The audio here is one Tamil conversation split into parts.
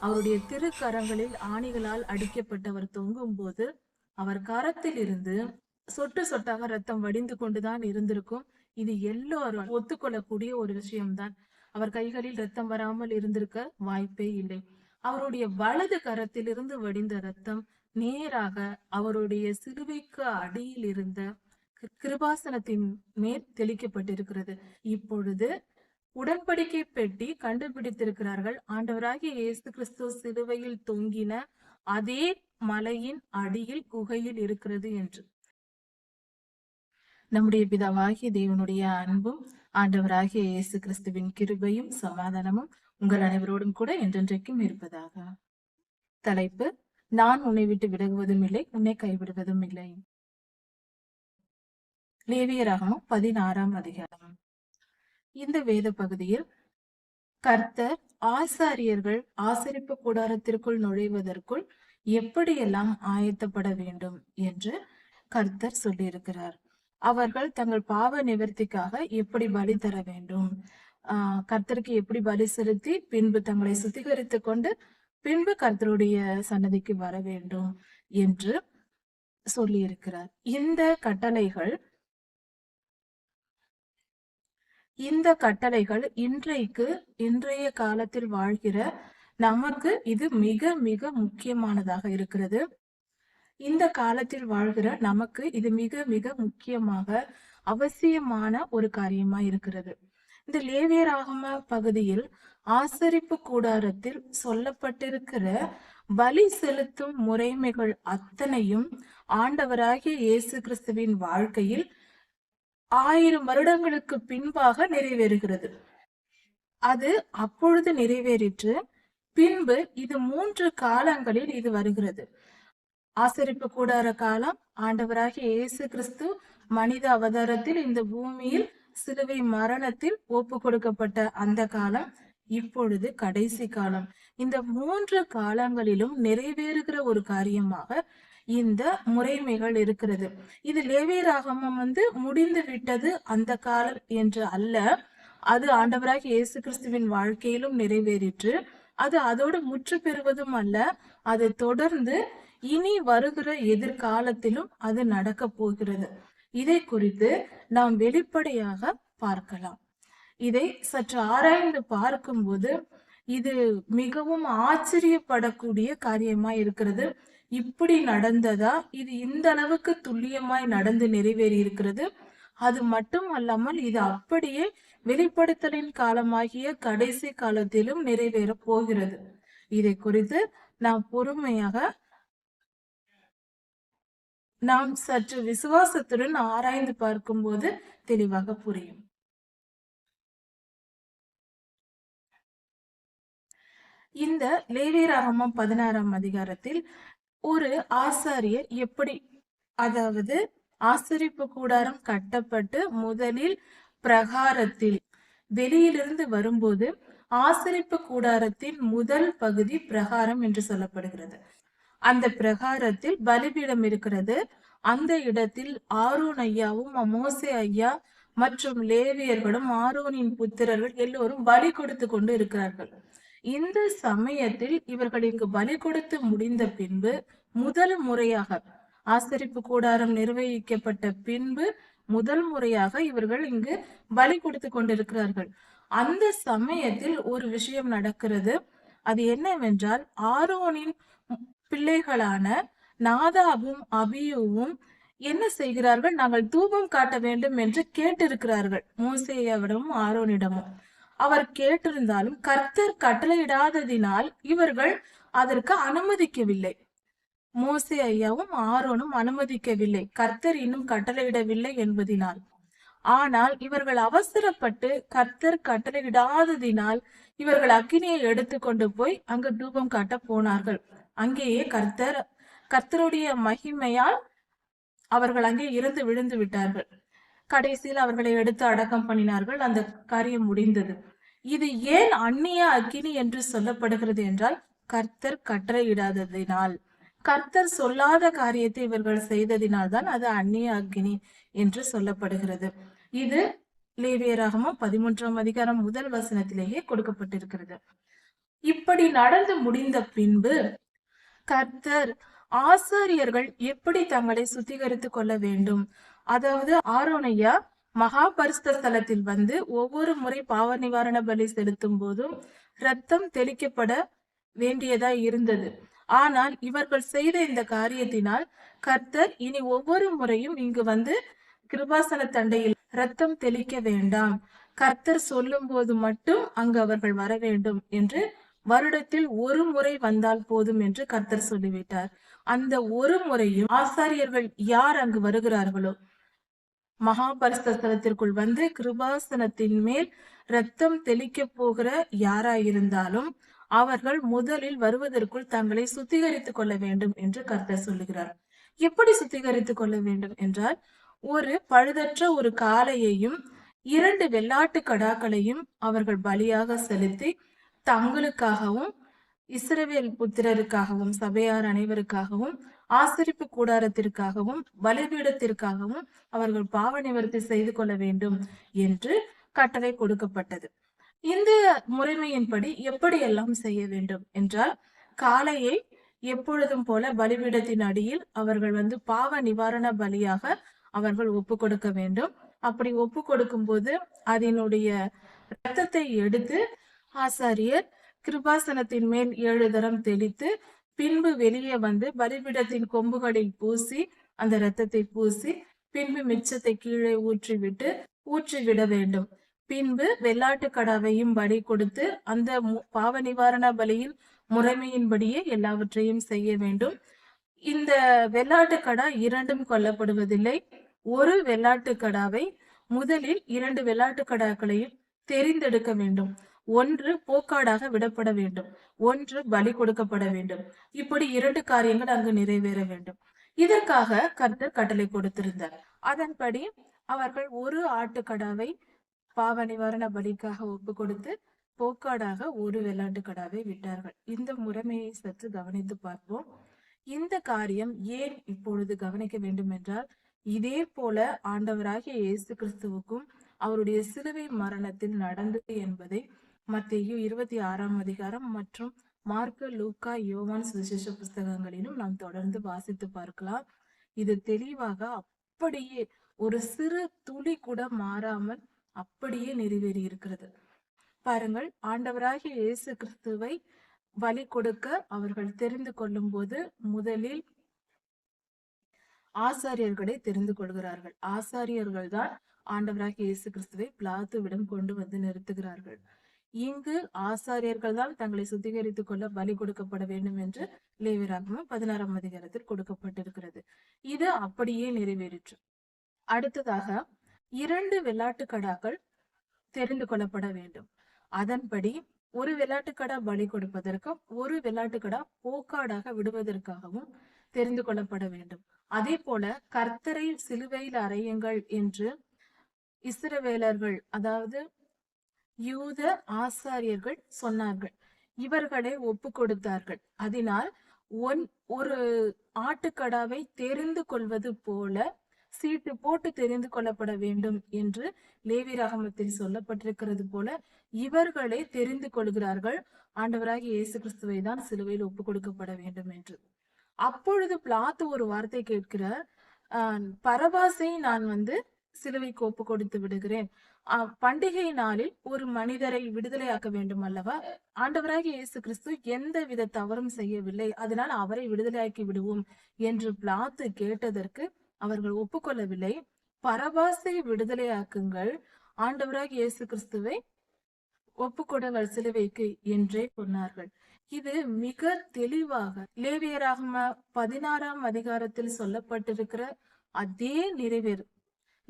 அவருடைய திருக்கரங்களில் ஆணிகளால் அடிக்கப்பட்டவர் தொங்கும் போது அவர் கரத்தில் இருந்து சொட்டு சொட்டாக ரத்தம் வடிந்து கொண்டுதான் இருந்திருக்கும். இது எல்லோரும் ஒத்துக்கொள்ளக்கூடிய ஒரு விஷயம்தான். அவர் கைகளில் ரத்தம் வராமல் இருந்திருக்க வாய்ப்பே இல்லை. அவருடைய வலது கரத்திலிருந்து வடிந்த ரத்தம் நேராக அவருடைய சிலுவைக்கு அடியில் இருந்த கிருபாசனத்தின் மேல் தெளிக்கப்பட்டிருக்கிறது. இப்பொழுது உடன்படிக்கை பெட்டி கண்டுபிடித்திருக்கிறார்கள். ஆண்டவராகிய இயேசு கிறிஸ்து சிலுவையில் தொங்கின அதே மலையின் அடியில் குகையில் இருக்கிறது என்று. நம்முடைய பிதாவாகிய தேவனுடைய அன்பும் ஆண்டவராகிய இயேசு கிறிஸ்துவின் கிருபையும் சமாதானமும் உங்கள் அனைவரோடும் கூட என்றென்றைக்கும் இருப்பதாக. தலைப்பு நான் உன்னை விட்டு விலகுவதும் இல்லை உன்னை கைவிடுவதும் இல்லை. லேவியராகமம் பதினாறாம் அதிகாரம். இந்த வேத பகுதியில் கர்த்தர் ஆசாரியர்கள் ஆசரிப்பு கூடாரத்திற்குள் நுழைவதற்குள் எப்படியெல்லாம் ஆயத்தப்பட வேண்டும் என்று கர்த்தர் சொல்லியிருக்கிறார். அவர்கள் தங்கள் பாவ நிவர்த்திக்காக எப்படி பலி தர வேண்டும்? ஆஹ் கர்த்தருக்கு எப்படி பலி செலுத்தி பின்பு தங்களை சுத்திகரித்துக் கொண்டு பின்பு கர்த்தருடைய சன்னதிக்கு வர வேண்டும் என்று சொல்லியிருக்கிறார். இந்த கட்டளைகள் இந்த கட்டளைகள் இன்றைக்கு இன்றைய காலத்தில் வாழ்கிற நமக்கு இது மிக மிக முக்கியமானதாக இருக்கிறது. இந்த காலத்தில் வாழ்கிற நமக்கு இது மிக மிக முக்கியமாக அவசியமான ஒரு காரியமா இருக்கிறது. இந்த லேவியராகம பகுதியில் ஆசரிப்பு கூடாரத்தில் சொல்லப்பட்டிருக்கிற பலி செலுத்தும் முறைமைகள் அத்தனையும் ஆண்டவராகிய இயேசு கிறிஸ்துவின் வாழ்க்கையில் ஆயிரம் வருடங்களுக்கு பின்பாக நிறைவேறுகிறது. அது அப்பொழுது நிறைவேறிற்று பின்பு இது மூன்று காலங்களில் இது வருகிறது. ஆசரிப்பு கூடார காலம் ஆண்டவராகிய இயேசு கிறிஸ்து மனித அவதாரத்தில் இந்த பூமியில் சிலுவை மரணத்தில் ஒப்பு கொடுக்கப்பட்ட அந்த காலம் இப்பொழுது கடைசி காலம். இந்த மூன்று காலங்களிலும் நிறைவேறுகிற ஒரு காரியமாக இந்த முறைமைகள் இருக்கிறது. இது லேவியராகமம் வந்து முடிந்து விட்டது அந்த காலம் என்று அல்ல. அது ஆண்டவராக இயேசு கிறிஸ்துவின் வாழ்க்கையிலும் நிறைவேறிற்று. அது அதோடு முற்று பெறுவதும் அல்ல. அது தொடர்ந்து இனி வருகிற எதிர்காலத்திலும் அது நடக்க போகிறது. இதை குறித்து நாம் வெளிப்படையாக பார்க்கலாம். இதை சற்று ஆராய்ந்து பார்க்கும்போது இது மிகவும் ஆச்சரியப்படக்கூடிய காரியமா இருக்கிறது. இப்படி நடந்ததா? இது இந்த அளவுக்கு துல்லியமாய் நடந்து நிறைவேறி இருக்கிறது. அது மட்டும் அல்லாமல் இது அப்படியே வெளிப்படுத்தலின் காலமாகிய கடைசி காலத்திலும் நிறைவேற போகிறது. இதை குறித்து நாம் பொறுமையாக நாம் சற்று விசுவாசத்துடன் ஆராய்ந்து பார்க்கும்போது தெளிவாக புரியும். இந்த லேவியராகமம் பதினாறாம் அதிகாரத்தில் ஒரு ஆசாரியர் எப்படி அதாவது ஆசரிப்பு கூடாரம் கட்டப்பட்டு முதலில் பிரகாரத்தில் வெளியிலிருந்து வரும்போது ஆசரிப்பு கூடாரத்தின் முதல் பகுதி பிரகாரம் என்று சொல்லப்படுகிறது. அந்த பிரகாரத்தில் பலிபீடம் இருக்கிறது. அந்த இடத்தில் ஆரோன் ஐயாவும் மோசே ஐயா மற்றும் லேவியர்களும் ஆரோனின் புத்திரர்கள் எல்லோரும் பலி கொடுத்து கொண்டு இருக்கிறார்கள். இந்த சமயத்தில் இவர்கள் இங்கு பலி கொடுத்து முடிந்த பின்பு முதல் முறையாக ஆசரிப்பு கூடாரம் நிர்வகிக்கப்பட்ட பின்பு முதல் முறையாக இவர்கள் இங்கு பலி கொடுத்து கொண்டிருக்கிறார்கள். அந்த சமயத்தில் ஒரு விஷயம் நடக்கிறது. அது என்னவென்றால் ஆரோனின் பிள்ளைகளான நாதாவும் அபியுவும் என்ன செய்கிறார்கள்? நாங்கள் தூபம் காட்ட வேண்டும் என்று கேட்டிருக்கிறார்கள். மோசேயாவிடமும் ஆரோனிடமும். அவர் கேட்டிருந்தாலும் கர்த்தர் கட்டளையிடாததினால் இவர்கள் அதற்கு அனுமதிக்கவில்லை. மோசே ஐயாவும் ஆரோனும் அனுமதிக்கவில்லை. கர்த்தர் இன்னும் கட்டளையிடவில்லை என்பதினால். ஆனால் இவர்கள் அவசரப்பட்டு கர்த்தர் கட்டளையிடாததினால் இவர்கள் அக்கினியை எடுத்து கொண்டு போய் அங்கு தூபம் காட்ட போனார்கள். அங்கேயே கர்த்தர் கர்த்தருடைய மகிமையால் அவர்கள் அங்கே இருந்து விழுந்து விட்டார்கள். கடைசியில் அவர்களை எடுத்து அடக்கம் பண்ணினார்கள். அந்த காரியம் முடிந்தது. இது ஏன் அந்நிய அக்கினி என்று சொல்லப்படுகிறது என்றால் கர்த்தர் கட்டளையிடாததினால். கர்த்தர் சொல்லாத காரியத்தை இவர்கள் செய்ததினால் தான் அது அந்நிய அக்னி என்று சொல்லப்படுகிறது. இது லேவியராகமும் பதிமூன்றாம் அதிகாரம் முதல் வசனத்திலேயே கொடுக்கப்பட்டிருக்கிறது. இப்படி நடந்து முடிந்த பின்பு கர்த்தர் ஆசாரியர்கள் எப்படி தங்களை சுத்திகரித்துக் கொள்ள வேண்டும்? அதாவது ஆரோனையா மகா பரிசுத்த ஸ்தலத்தில் வந்து ஒவ்வொரு முறை பாவ நிவாரண பலி செலுத்தும் போதும் ரத்தம் தெளிக்கப்பட வேண்டியதா இருந்தது. ஆனால் இவர்கள் செய்த இந்த காரியத்தினால் கர்த்தர் இனி ஒவ்வொரு முறையும் இங்கு வந்து கிருபாசன தண்டையில் ரத்தம் தெளிக்க வேண்டாம். கர்த்தர் சொல்லும் போது மட்டும் அங்கு அவர்கள் வர வேண்டும் என்று வருடத்தில் ஒரு முறை வந்தால் போதும் என்று கர்த்தர் சொல்லிவிட்டார். அந்த ஒரு முறையும் ஆசாரியர்கள் யார் அங்கு வருகிறார்களோ மகாபரிசுத்த வந்து கிருபாசனத்தின் மேல் ரத்தம் தெளிக்க போகிற யாராயிருந்தாலும் அவர்கள் முதலில் வருவதற்குள் தங்களை சுத்திகரித்துக் கொள்ள வேண்டும் என்று கர்த்தர் சொல்லுகிறார். எப்படி சுத்திகரித்துக் கொள்ள வேண்டும் என்றால் ஒரு பழுதற்ற ஒரு காளையையும் இரண்டு வெள்ளாட்டு கடாக்களையும் அவர்கள் பலியாக செலுத்தி தங்களுக்காகவும் இஸ்ரவேல் புத்திரருக்காகவும் சபையார் அனைவருக்காகவும் ஆசரிப்பு கூடாரத்திற்காகவும் பலிபீடத்திற்காகவும் அவர்கள் பாவ நிவர்த்தி செய்து கொள்ள வேண்டும் என்று கட்டளை கொடுக்கப்பட்டது. இந்த முறைமையின்படி எப்படியெல்லாம் செய்ய வேண்டும் என்றால் காளையை எப்பொழுதும் போல பலிபீடத்தின் அடியில் அவர்கள் வந்து பாவ நிவாரண பலியாக அவர்கள் ஒப்பு கொடுக்க வேண்டும். அப்படி ஒப்பு கொடுக்கும் போது அதனுடைய ரத்தத்தை எடுத்து ஆசாரியர் கிருபாசனத்தின் மேல் ஏழு தரம் தெளித்து பின்பு வெளியே வந்து பலிபீடத்தின் கொம்புகளில் பூசி அந்த இரத்தத்தை பூசி பின்பு மிச்சத்தை கீழே ஊற்றிவிட்டு ஊற்றிவிட வேண்டும். பின்பு வெள்ளாட்டு கடாவையும் பலி கொடுத்து அந்த மு- பாவ நிவாரண பலியின் முறைமையின்படியே எல்லாவற்றையும் செய்ய வேண்டும். இந்த வெள்ளாட்டு கடா இரண்டும் கொல்லப்படுவதில்லை. ஒரு வெள்ளாட்டு கடாவை முதலில் இரண்டு வெள்ளாட்டு கடாக்களையும் தெரிந்தெடுக்க வேண்டும். ஒன்று போக்காடாக விடப்பட வேண்டும். ஒன்று பலி கொடுக்கப்பட வேண்டும். இப்படி இரண்டு காரியங்கள் அங்கு நிறைவேற வேண்டும். இதற்காக கர்த்தர் கட்டளை கொடுத்திருந்தார். அதன்படி அவர்கள் ஒரு ஆட்டுக்கடாவை பாவ நிவாரண பலிக்காக ஒப்பு கொடுத்து போக்காடாக ஒரு வெள்ளாட்டு கடாவை விட்டார்கள். இந்த முறைமையை சற்று கவனித்து பார்ப்போம். இந்த காரியம் ஏன் இப்பொழுது கவனிக்க வேண்டும் என்றால் இதே போல ஆண்டவராகிய இயேசு கிறிஸ்துவுக்கும் அவருடைய சிலுவை மரணத்தில் நடந்தது என்பதை மத்தேயு இருபத்தி ஆறாம் அதிகாரம் மற்றும் மார்க்க லூக்கா யோவான் சுவிசேஷ புஸ்தகங்களிலும் நாம் தொடர்ந்து வாசித்து பார்க்கலாம். இது தெளிவாக அப்படியே ஒரு சிறு துளி கூட மாறாமல் அப்படியே நிறைவேறி இருக்கிறது. பாருங்கள் ஆண்டவராகிய இயேசு கிறிஸ்துவை வழி கொடுக்க அவர்கள் தெரிந்து கொள்ளும் போது முதலில் ஆசாரியர்களை தெரிந்து கொள்கிறார்கள். ஆசாரியர்கள் தான் ஆண்டவராகிய இயேசு கிறிஸ்துவை பிளாத்துவிடம் கொண்டு வந்து நிறுத்துகிறார்கள். இங்கு ஆசாரியர்கள் தான் தங்களை சுத்திகரித்துக் கொள்ள பலி கொடுக்கப்பட வேண்டும் என்று லேவியராகமம் பதினாறாம் அதிகாரத்தில் கொடுக்கப்பட்டிருக்கிறது. இது அப்படியே நிறைவேறிற்று. அடுத்ததாக இரண்டு வெள்ளாட்டு கடாக்கள் தெரிந்து கொள்ளப்பட வேண்டும். அதன்படி ஒரு வெள்ளாட்டுக்கடா பலி கொடுப்பதற்கும் ஒரு வெள்ளாட்டுக்கடா போக்காடாக விடுவதற்காகவும் தெரிந்து கொள்ளப்பட வேண்டும். அதே போல கர்த்தரை சிலுவையில் அறையுங்கள் என்று இஸ்ரவேலர்கள் அதாவது யூத ஆசாரியர்கள் சொன்னார்கள். இவர்களை ஒப்பு கொடுத்தார்கள். அதனால் ஒன் ஒரு ஆட்டுக்கடாவை தெரிந்து கொள்வது போல சீட்டு போட்டு தெரிந்து கொள்ளப்பட வேண்டும் என்று லேவி ராகமத்தில் சொல்லப்பட்டிருக்கிறது போல இவர்களே தெரிந்து கொள்கிறார்கள். ஆண்டவராகிய இயேசு கிறிஸ்துவை தான் சிலுவையில் ஒப்பு கொடுக்கப்பட வேண்டும் என்று. அப்பொழுது பிளாத்து ஒரு வார்த்தை கேட்கிறார். பரபாசை நான் வந்து சிலுவைக்கு ஒப்பு கொடுத்து விடுகிறேன். பண்டிகை நாளில் ஒரு மனிதரை விடுதலையாக்க வேண்டும் அல்லவா? ஆண்டவராகிய இயேசு கிறிஸ்து எந்த வித தவறும் செய்யவில்லை. அதனால் அவரை விடுதலையாக்கி விடுவோம் என்று பிளாத்து கேட்டதற்கு அவர்கள் ஒப்புக்கொள்ளவில்லை. பரபாசை விடுதலையாக்குங்கள். ஆண்டவராக இயேசு கிறிஸ்துவை ஒப்புக்கொடுங்கள் சிலுவைக்கு என்றே சொன்னார்கள். இது மிக தெளிவாக லேவியராகம பதினாறாம் அதிகாரத்தில் சொல்லப்பட்டிருக்கிற அதே நிறைவேறு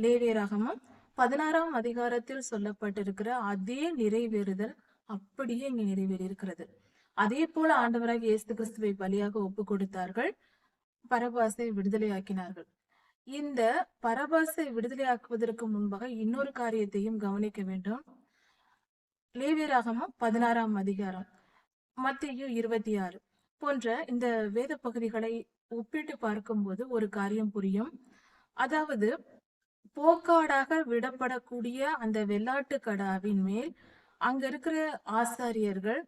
லேவியராகமம் பதினாறாம் அதிகாரத்தில் சொல்லப்பட்டிருக்கிற அதே நிறைவேறுதல் அப்படியே இங்கே நிறைவேறியிருக்கிறது. அதே போல ஆண்டவராக இயேசு கிறிஸ்துவை பலியாக ஒப்பு கொடுத்தார்கள் பரபாசை விடுதலையாக்கினார்கள். இந்த பரபாசை விடுதலையாக்குவதற்கு முன்பாக இன்னொரு காரியத்தையும் கவனிக்க வேண்டும். லேவியராகமம் பதினாறாம் அதிகாரம் மத்தேயு இருபத்தி ஆறு போன்ற இந்த வேத பகுதிகளை ஒப்பிட்டு பார்க்கும்போது ஒரு காரியம் புரியும். அதாவது போக்காடாக விடப்படக்கூடிய அந்த வெள்ளாட்டு கடாவின் மேல் அங்க இருக்கிற ஆசாரியர்கள்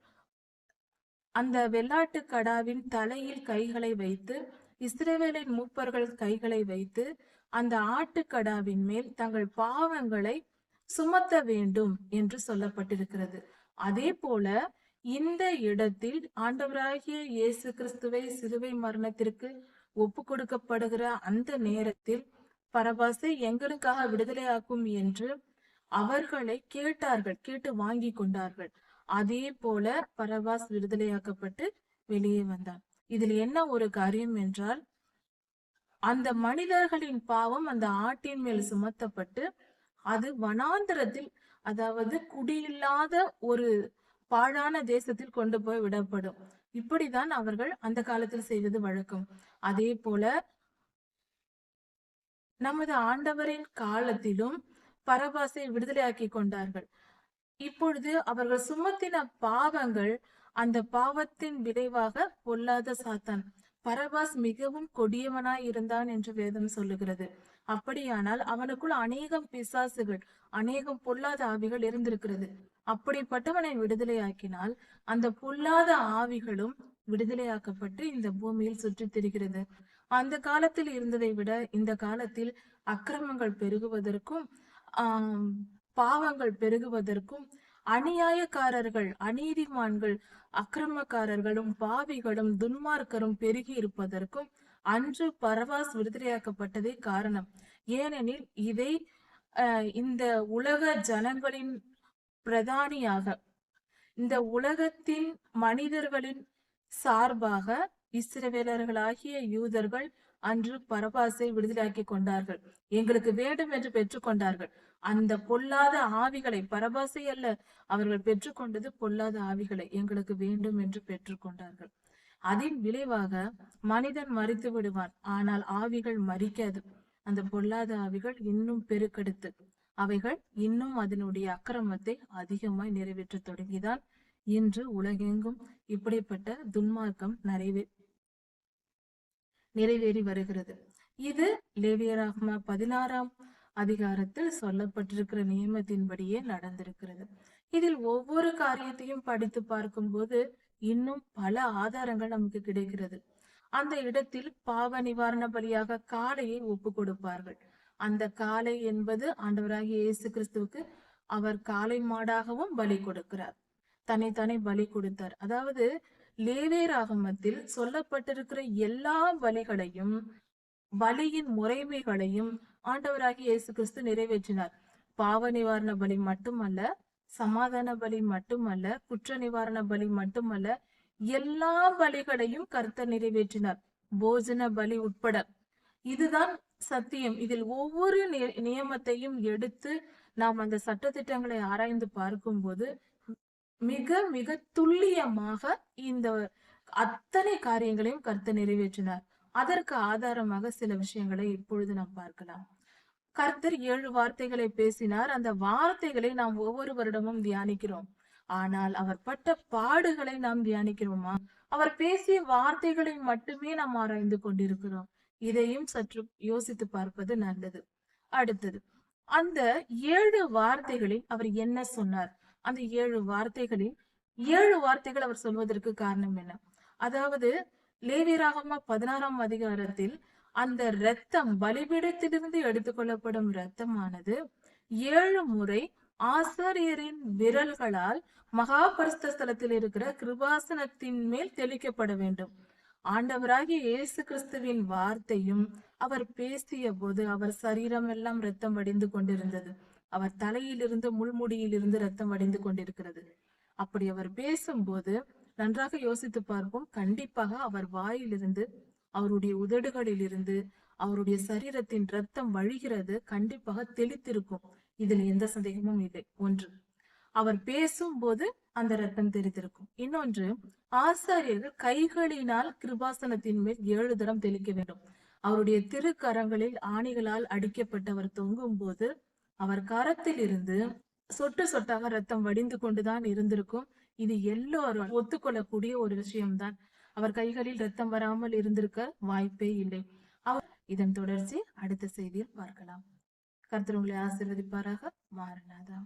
அந்த வெள்ளாட்டு கடாவின் தலையில் கைகளை வைத்து இஸ்ரேவேலின் மூப்பர்கள் கைகளை வைத்து அந்த ஆட்டுக்கடாவின் மேல் தங்கள் பாவங்களை சுமத்த வேண்டும் என்று சொல்லப்பட்டிருக்கிறது. அதே போல இந்த இடத்தில் ஆண்டவராகிய இயேசு கிறிஸ்துவை சிலுவை மரணத்திற்கு ஒப்பு கொடுக்கப்படுகிற அந்த நேரத்தில் பரபாசை எங்களுக்காக விடுதலையாக்கும் என்று அவர்களை கேட்டார்கள் கேட்டு வாங்கி கொண்டார்கள். அதே போல பரபாஸ் விடுதலையாக்கப்பட்டு வெளியே வந்தார். இதில் என்ன ஒரு காரியம் என்றால் அந்த மனிதர்களின் பாவம் அந்த ஆட்டின் மேல் சுமத்தப்பட்டு அது வனாந்திரத்தில் அதாவது குடியில்லாத ஒரு பாழான தேசத்தில் கொண்டு போய் விடப்படும். இப்படிதான் அவர்கள் அந்த காலத்தில் செய்வது வழக்கம். அதே போல நமது ஆண்டவரின் காலத்திலும் பரபாசை விடுதலையாக்கி கொண்டார்கள். இப்பொழுது அவர்கள் சுமத்தின பாவங்கள் அந்த பாவத்தின் விளைவாக பொல்லாத சாத்தான். பரபாஸ் மிகவும் கொடியவனாய் இருந்தான் என்று வேதம் சொல்லுகிறது. அப்படியானால் அவனுக்குள் அநேகம் பிசாசுகள் அநேகம் பொல்லாத ஆவிகள் இருந்திருக்கிறது. அப்படிப்பட்டவனை விடுதலையாக்கினால் அந்த பொல்லாத ஆவிகளும் விடுதலையாக்கப்பட்டு இந்த பூமியில் சுற்றித் திரிகிறது. அந்த காலத்தில் இருந்ததை விட இந்த காலத்தில் அக்கிரமங்கள் பெருகுவதற்கும் பாவங்கள் பெருகுவதற்கும் அநியாயக்காரர்கள் அநீதிமான்கள் அக்கிரமக்காரர்களும் பாவிகளும் துன்மார்க்கரும் பெருகி இருப்பதற்கும் அன்று பரவாஸ் விடுதலையாக்கப்பட்டதே காரணம். ஏனெனில் இதை இந்த உலக ஜனங்களின் பிரதானியாக இந்த உலகத்தின் மனிதர்களின் சார்பாக இஸ்ரவேலர்களாகிய யூதர்கள் அன்று பரபாசை விடுதலாக்கி கொண்டார்கள். எங்களுக்கு வேண்டும் என்று பெற்றுக்கொண்டார்கள் அந்த பொல்லாத ஆவிகளை பரபாசை அல்ல அவர்கள் பெற்றுக்கொண்டது பொல்லாத ஆவிகளை எங்களுக்கு வேண்டும் என்று பெற்றுக்கொண்டார்கள் அதன் விளைவாக மனிதன் மறித்து விடுவான். ஆனால் ஆவிகள் மறிக்காது அந்த பொல்லாத ஆவிகள் இன்னும் பெருக்கெடுத்து அவைகள் இன்னும் அதனுடைய அக்கிரமத்தை அதிகமாய் நிறைவேற்ற தொடங்கிதான் இன்று உலகெங்கும் இப்படிப்பட்ட துன்மார்க்கம் நிறைவே நிறைவேறி வருகிறது. இது லேவியராகம பதினாறாம் அதிகாரத்தில் சொல்லப்பட்டிருக்கிற நியமத்தின்படியே நடந்திருக்கிறது. இதில் ஒவ்வொரு காரியத்தையும் படித்து பார்க்கும்போது இன்னும் பல ஆதாரங்கள் நமக்கு கிடைக்கிறது. அந்த இடத்தில் பாவ நிவாரண பலியாக காளையை ஒப்பு கொடுப்பார்கள். அந்த காளை என்பது ஆண்டவராகிய இயேசு கிறிஸ்துவுக்கு அவர் காளை மாடாகவும் பலி கொடுக்கிறார். தனித்தனி பலி கொடுத்தார். அதாவது லேவேராகமத்தில் சொல்லப்பட்டிருக்கிற எல்லா வழிகளையும் வழியின் முறைமைகளையும் ஆண்டவராக இயேசு கிறிஸ்து நிறைவேற்றினார். பாவ நிவாரண பலி மட்டுமல்ல சமாதான பலி மட்டுமல்ல குற்ற நிவாரண பலி மட்டுமல்ல எல்லா பலிகளையும் கர்த்தர் நிறைவேற்றினார். போஜன பலி உட்பட. இதுதான் சத்தியம். இதில் ஒவ்வொரு நியமத்தையும் எடுத்து நாம் அந்த சட்டத்திட்டங்களை ஆராய்ந்து பார்க்கும்போது மிக மிக துல்லியமாக இந்த அத்தனை காரியங்களையும் கர்த்தர் நிறைவேற்றினார். அதற்கு ஆதாரமாக சில விஷயங்களை இப்பொழுது நாம் பார்க்கலாம். கர்த்தர் ஏழு வார்த்தைகளை பேசினார். அந்த வார்த்தைகளை நாம் ஒவ்வொரு வருடமும் தியானிக்கிறோம். ஆனால் அவர் பட்ட பாடுகளை நாம் தியானிக்கிறோமா? அவர் பேசிய வார்த்தைகளை மட்டுமே நாம் ஆராய்ந்து கொண்டிருக்கிறோம். இதையும் சற்று யோசித்து பார்ப்பது நல்லது. அடுத்தது அந்த ஏழு வார்த்தைகளில் அவர் என்ன சொன்னார்? அந்த ஏழு வார்த்தைகளில் ஏழு வார்த்தைகள் அவர் சொல்வதற்கு காரணம் என்ன? அதாவது லேவியராகமா பதினாறாம் அதிகாரத்தில் அந்த இரத்தம் பலிபீடத்திலிருந்து எடுத்துக்கொள்ளப்படும் இரத்தமானது ஏழு முறை ஆசாரியரின் விரல்களால் மகாபரிஸ்த ஸ்தலத்தில் இருக்கிற கிருபாசனத்தின் மேல் தெளிக்கப்பட வேண்டும். ஆண்டவராகிய இயேசு கிறிஸ்துவின் வார்த்தையும் அவர் பேசிய போது அவர் சரீரம் எல்லாம் ரத்தம் வடிந்து கொண்டிருந்தது. அவர் தலையிலிருந்து முள்முடியிலிருந்து ரத்தம் வடிந்து கொண்டிருக்கிறது. அப்படி அவர் பேசும்போது நன்றாக யோசித்து பார்ப்போம். கண்டிப்பாக அவர் வாயிலிருந்து அவருடைய உதடுகளிலிருந்து அவருடைய சரீரத்தின் ரத்தம் வழிகிறது. கண்டிப்பாக தெளித்திருக்கும். இதில் எந்த சந்தேகமும் இல்லை. ஒன்று அவர் பேசும்போது அந்த ரத்தம் தெரிந்திருக்கும் இன்னொன்று ஆசாரியர்கள் கைகளினால் கிருபாசனத்தின் மேல் ஏழு தரம் தெளிக்க வேண்டும். அவருடைய திருக்கரங்களில் ஆணிகளால் அடிக்கப்பட்டவர் தொங்கும் போது அவர் கரத்தில் இருந்து சொட்டு சொட்டாக ரத்தம் வடிந்து கொண்டுதான் இருந்திருக்கும். இது எல்லோரும் ஒத்துக்கொள்ளக்கூடிய ஒரு விஷயம்தான். அவர் கைகளில் ரத்தம் வராமல் இருந்திருக்க வாய்ப்பே இல்லை. அவர் இதன் தொடர்ச்சி அடுத்த செய்தியில் பார்க்கலாம். கர்த்தர் உங்களை ஆசீர்வதிப்பாராக. மாறனாதா